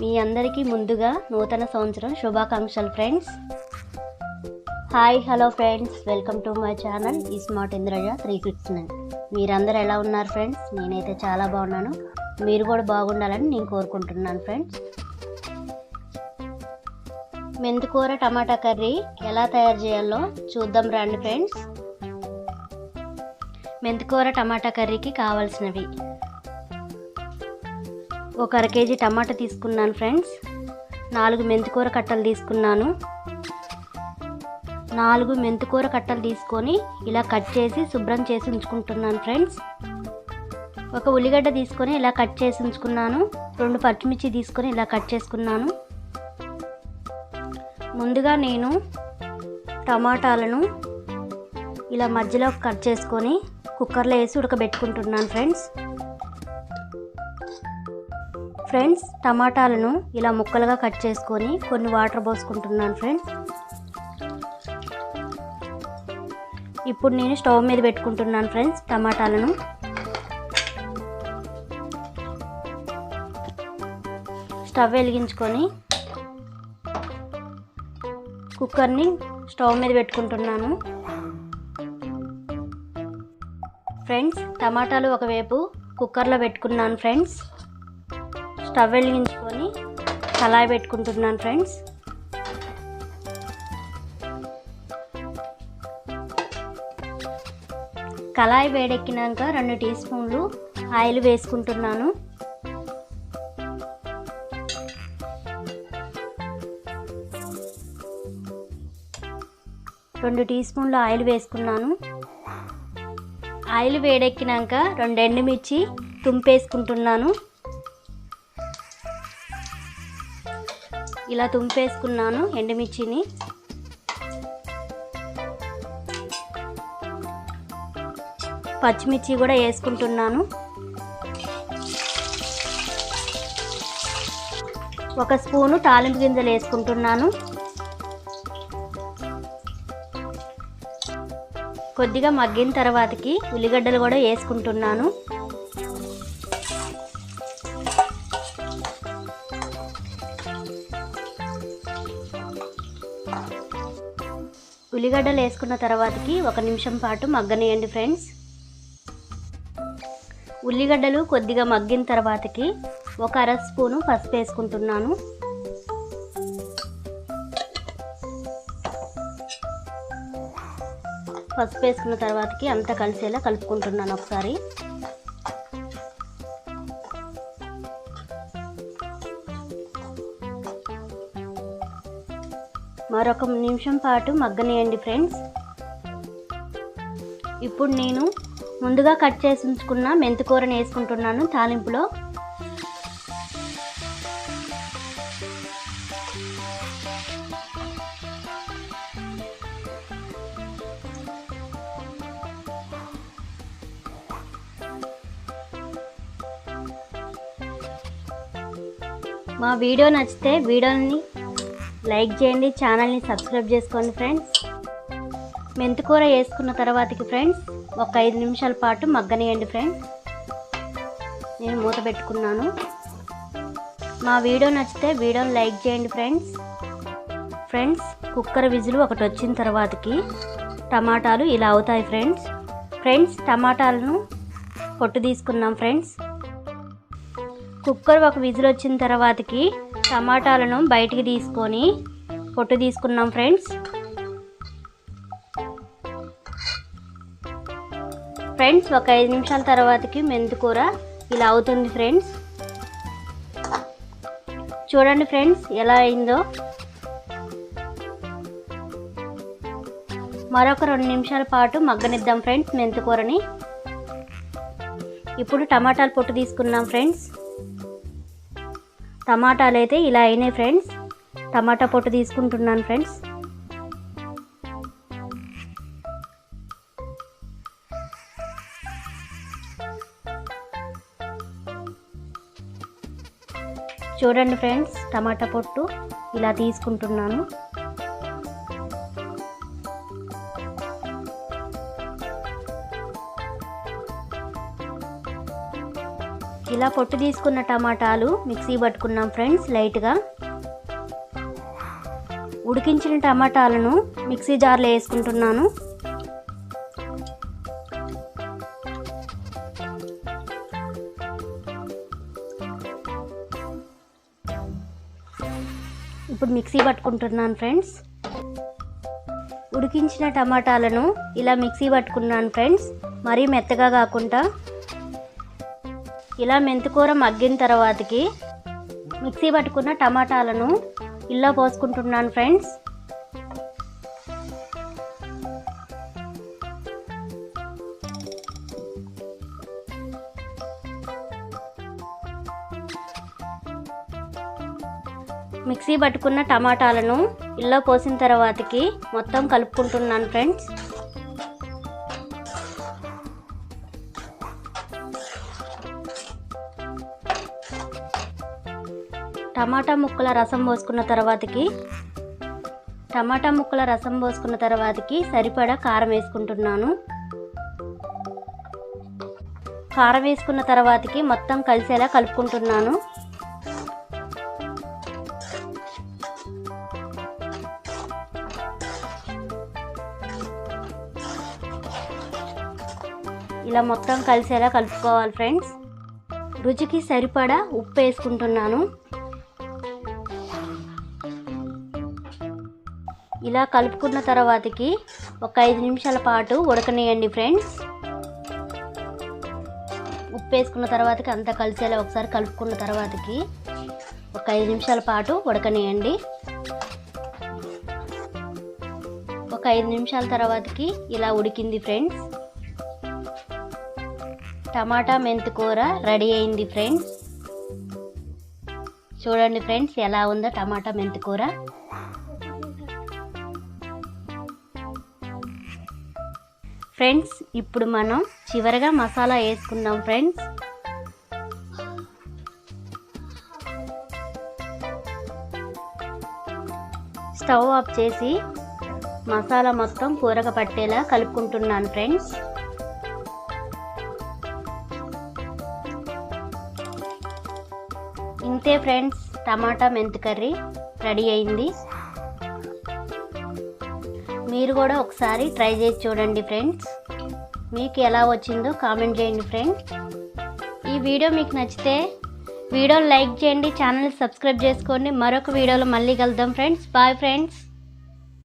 మీ అందరికీ ముందుగా నూతన సంవత్సరం శుభాకాంక్షలు friends. Hi hello friends. Welcome to my channel. ఈ smart Indraja three six nine మీరందరూ ఎలా ఉన్నారు ఫ్రెండ్స్? నేనైతే చాలా బాగున్నాను. మీరు కూడా బాగుండాలని నేను కోరుకుంటున్నాను ఫ్రెండ్స్. మెంతికూర టమాటా కర్రీ ఎలా తయారు చేయాలో చూద్దాం రండి ఫ్రెండ్స్. మెంతికూర టమాటా కర్రీకి కావాల్సినవి ఒక అర కేజీ టమాటా తీసుకున్నాను ఫ్రెండ్స్. నాలుగు మెంతికూర కట్టలు తీసుకున్నాను. నాలుగు మెంతికూర కట్టలు తీసుకొని ఇలా కట్ చేసి శుభ్రం చేసి ఉంచుకుంటున్నాను ఫ్రెండ్స్. ఒక ఉల్లిగడ్డ తీసుకొని ఇలా కట్ చేసి ఉంచుకున్నాను. రెండు పచ్చిమిర్చి తీసుకొని ఇలా కట్ చేసుకున్నాను. ముందుగా నేను టమాటాలను ఇలా మధ్యలో కట్ చేసుకొని కుక్కర్లో వేసి ఉడకబెట్టుకుంటున్నాను ఫ్రెండ్స్. ఫ్రెండ్స్ టమాటాలను ఇలా ముక్కలుగా కట్ చేసుకొని కొన్ని వాటర్ పోసుకుంటున్నాను ఫ్రెండ్స్. ఇప్పుడు నేను స్టవ్ మీద పెట్టుకుంటున్నాను ఫ్రెండ్స్ టమాటాలను. స్టవ్ వెలిగించుకొని కుక్కర్ని స్టవ్ మీద పెట్టుకుంటున్నాను. ఫ్రెండ్స్ టమాటాలు ఒకవైపు కుక్కర్లో పెట్టుకున్నాను ఫ్రెండ్స్. స్టవ్ వెలిగించుకొని కళాయి పెట్టుకుంటున్నాను ఫ్రెండ్స్. కళాయి వేడెక్కినాక రెండు టీ స్పూన్లు ఆయిల్ వేసుకుంటున్నాను. రెండు టీ స్పూన్లు ఆయిల్ వేసుకున్నాను. ఆయిల్ వేడెక్కినాక రెండు ఎండుమిర్చి తుంపేసుకుంటున్నాను. ఇలా తుంపేసుకున్నాను ఎండుమిర్చిని. పచ్చిమిర్చి కూడా వేసుకుంటున్నాను. ఒక స్పూను తాలింపు గింజలు వేసుకుంటున్నాను. కొద్దిగా మగ్గిన తర్వాతకి ఉల్లిగడ్డలు కూడా వేసుకుంటున్నాను. ఉల్లిగడ్డలు వేసుకున్న తర్వాతకి ఒక నిమిషం పాటు మగ్గనియండి ఫ్రెండ్స్. ఉల్లిగడ్డలు కొద్దిగా మగ్గిన తర్వాతకి ఒక అర స్పూను పసుపు వేసుకుంటున్నాను. పసుపు వేసుకున్న తర్వాతకి అంతా కలిసేలా కలుపుకుంటున్నాను ఒకసారి. మరొక నిమిషం పాటు మగ్గనియండి ఫ్రెండ్స్. ఇప్పుడు నేను ముందుగా కట్ చేసి ఉంచుకున్న మెంతికూరని వేసుకుంటున్నాను తాలింపులో. మా వీడియో నచ్చితే వీడియోని లైక్ చేయండి ఛానల్ని సబ్స్క్రైబ్ చేసుకోండి ఫ్రెండ్స్. మెంతికూర వేసుకున్న తర్వాతకి ఫ్రెండ్స్ ఒక ఐదు నిమిషాల పాటు మగ్గనియండి ఫ్రెండ్స్. నేను మూత పెట్టుకున్నాను. మా వీడియో నచ్చితే వీడియోని లైక్ చేయండి ఫ్రెండ్స్. ఫ్రెండ్స్ కుక్కర్ విజులు ఒకటి వచ్చిన తర్వాతకి టమాటాలు ఇలా అవుతాయి ఫ్రెండ్స్. ఫ్రెండ్స్ టమాటాలను పొట్టు తీసుకున్నాం ఫ్రెండ్స్. కుక్కర్ ఒక విజిల్ వచ్చిన తర్వాతకి టమాటాలను బయటికి తీసుకొని పొట్టు తీసుకున్నాం ఫ్రెండ్స్. ఫ్రెండ్స్ ఒక ఐదు నిమిషాల తర్వాతకి మెంతికూర ఇలా అవుతుంది ఫ్రెండ్స్. చూడండి ఫ్రెండ్స్ ఎలా అయిందో. మరొక రెండు నిమిషాల పాటు మగ్గనిద్దాం ఫ్రెండ్స్ మెంతికూరని ఇప్పుడు టమాటాలు పొట్టు తీసుకున్నాం ఫ్రెండ్స్. టమాటాలు అయితే ఇలా అయినాయి ఫ్రెండ్స్. టమాటా పొట్టు తీసుకుంటున్నాను ఫ్రెండ్స్. చూడండి ఫ్రెండ్స్ టమాటా పొట్టు ఇలా తీసుకుంటున్నాను. ఇలా పొట్టు తీసుకున్న టమాటాలు మిక్సీ పట్టుకున్నాం ఫ్రెండ్స్ లైట్గా. ఉడికించిన టమాటాలను మిక్సీ జార్లో వేసుకుంటున్నాను. ఇప్పుడు మిక్సీ పట్టుకుంటున్నాను ఫ్రెండ్స్. ఉడికించిన టమాటాలను ఇలా మిక్సీ పట్టుకున్నాను ఫ్రెండ్స్. మరీ మెత్తగా కాకుండా ఇలా మెంతికూర మగ్గిన తర్వాతకి మిక్సీ పట్టుకున్న టమాటాలను ఇలా పోసుకుంటున్నాను ఫ్రెండ్స్. మిక్సీ పట్టుకున్న టమాటాలను ఇలా పోసిన తర్వాతకి మొత్తం కలుపుకుంటున్నాను ఫ్రెండ్స్. టమాటా ముక్కల రసం పోసుకున్న తర్వాతకి టమాటా ముక్కల రసం పోసుకున్న తర్వాతకి సరిపడా కారం వేసుకుంటున్నాను. కారం వేసుకున్న తర్వాతకి మొత్తం కలిసేలా కలుపుకుంటున్నాను. ఇలా మొత్తం కలిసేలా కలుపుకోవాలి ఫ్రెండ్స్. రుచికి సరిపడా ఉప్పు వేసుకుంటున్నాను. ఇలా కలుపుకున్న తర్వాతకి ఒక ఐదు నిమిషాల పాటు ఉడకనియండి ఫ్రెండ్స్. ఉప్పు వేసుకున్న తర్వాతకి అంతా కలిసేలా ఒకసారి కలుపుకున్న తర్వాతకి ఒక ఐదు నిమిషాల పాటు ఉడకనియండి. ఒక ఐదు నిమిషాల తర్వాతకి ఇలా ఉడికింది ఫ్రెండ్స్. టమాటా మెంతి కూర రెడీ అయింది ఫ్రెండ్స్. చూడండి ఫ్రెండ్స్ ఎలా ఉందో టమాటా మెంతి కూర. ఫ్రెండ్స్ ఇప్పుడు మనం చివరగా మసాలా వేసుకుందాం ఫ్రెండ్స్. స్టవ్ ఆఫ్ చేసి మసాలా మొత్తం కూరగా పట్టేలా కలుపుకుంటున్నాను ఫ్రెండ్స్. ఇంతే ఫ్రెండ్స్ టమాటా మెంతు కర్రీ రెడీ అయింది. మీరు కూడా ఒకసారి ట్రై చేసి చూడండి ఫ్రెండ్స్. మీకు ఎలా వచ్చిందో కామెంట్ చేయండి ఫ్రెండ్స్. ఈ వీడియో మీకు నచ్చితే వీడియోని లైక్ చేయండి ఛానల్ సబ్స్క్రైబ్ చేసుకోండి. మరొక వీడియోలో మళ్ళీ కలుద్దాం ఫ్రెండ్స్. Bye friends.